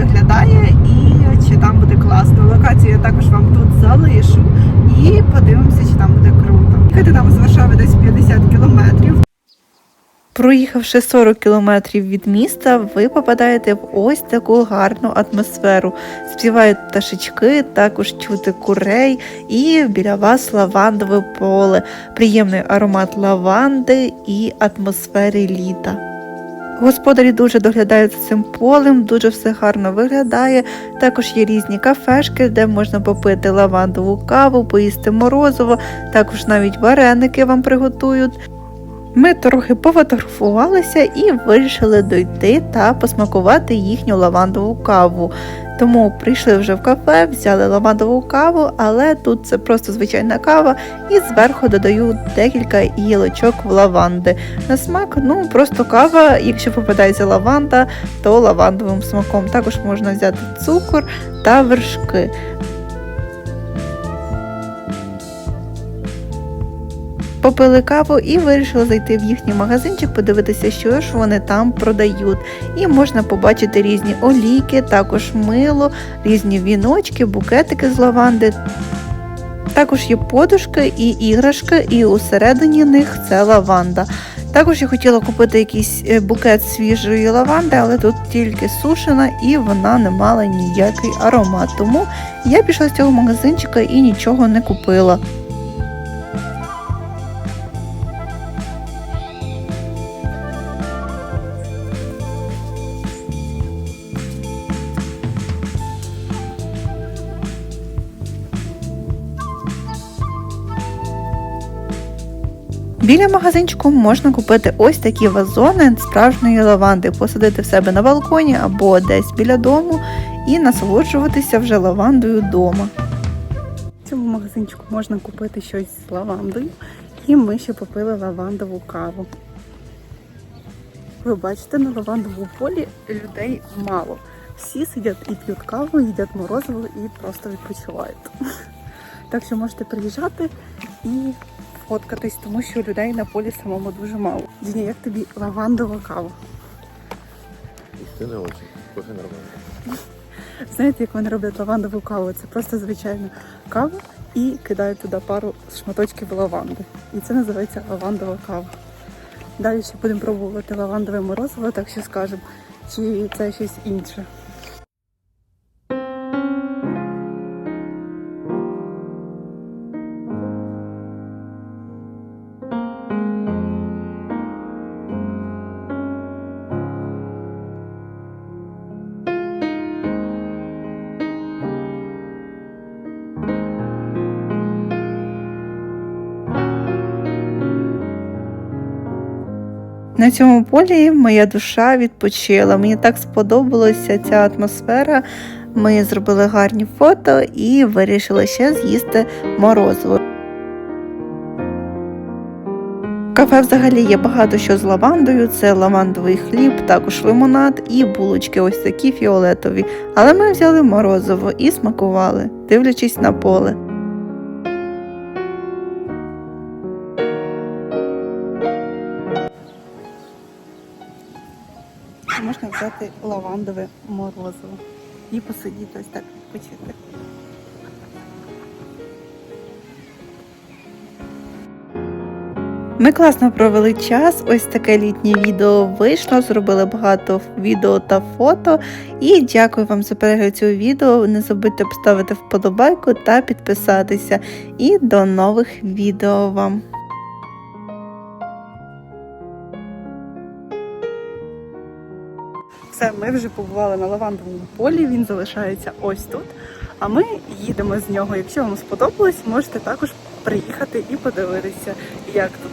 виглядає і чи там буде класно. Локацію я також вам тут залишу і подивимося, чи там буде круто. Їхати там з Варшави десь 50 кілометрів. Проїхавши 40 кілометрів від міста, ви попадаєте в ось таку гарну атмосферу. Співають пташечки, також чути курей, і біля вас лавандове поле, приємний аромат лаванди і атмосфери літа. Господарі дуже доглядають за цим полем, дуже все гарно виглядає. Також є різні кафешки, де можна попити лавандову каву, поїсти морозиво, також навіть вареники вам приготують. Ми трохи пофотографувалися і вирішили дойти та посмакувати їхню лавандову каву. Тому прийшли вже в кафе, взяли лавандову каву, але тут це просто звичайна кава, і зверху додаю декілька гілочок лаванди. На смак, ну просто кава. Якщо попадається лаванда, то лавандовим смаком. Також можна взяти цукор та вершки. Попили каву і вирішили зайти в їхній магазинчик, подивитися, що ж вони там продають. І можна побачити різні олійки, також мило, різні віночки, букетики з лаванди. Також є подушки і іграшки, і усередині них це лаванда. Також я хотіла купити якийсь е, букет свіжої лаванди, але тут тільки сушена і вона не мала ніякий аромат. Тому я пішла з цього магазинчика і нічого не купила. Біля магазинчику можна купити ось такі вазони справжньої лаванди, посадити в себе на балконі або десь біля дому і насолоджуватися вже лавандою вдома. В цьому магазинчику можна купити щось з лавандою, і ми ще попили лавандову каву. Ви бачите, на лавандовому полі людей мало. Всі сидять і п'ють каву, їдять морозиво і просто відпочивають. Так що можете приїжджати і фоткатись, тому що людей на полі самому дуже мало. Діня, як тобі лавандова кава? Ты не очень. Кофе нормально. Знаєте, як вони роблять лавандову каву? Це просто звичайна кава і кидають туди пару шматочків лаванди. І це називається лавандова кава. Далі ще будемо пробувати лавандове морозиво, так що скажемо, чи це щось інше. На цьому полі моя душа відпочила. Мені так сподобалася ця атмосфера. Ми зробили гарні фото і вирішили ще з'їсти морозиво. В кафе взагалі є багато що з лавандою. Це лавандовий хліб, також лимонад і булочки, ось такі фіолетові. Але ми взяли морозиво і смакували, дивлячись на поле. Можна взяти лавандове морозиво і посидіти ось так відпочити. Ми класно провели час. Ось таке літнє відео вийшло. Зробили багато відео та фото. І дякую вам за перегляд цього відео. Не забудьте поставити вподобайку та підписатися. І до нових відео вам! Все, ми вже побували на лавандовому полі, він залишається ось тут. А ми їдемо з нього. Якщо вам сподобалось, можете також приїхати і подивитися, як тут.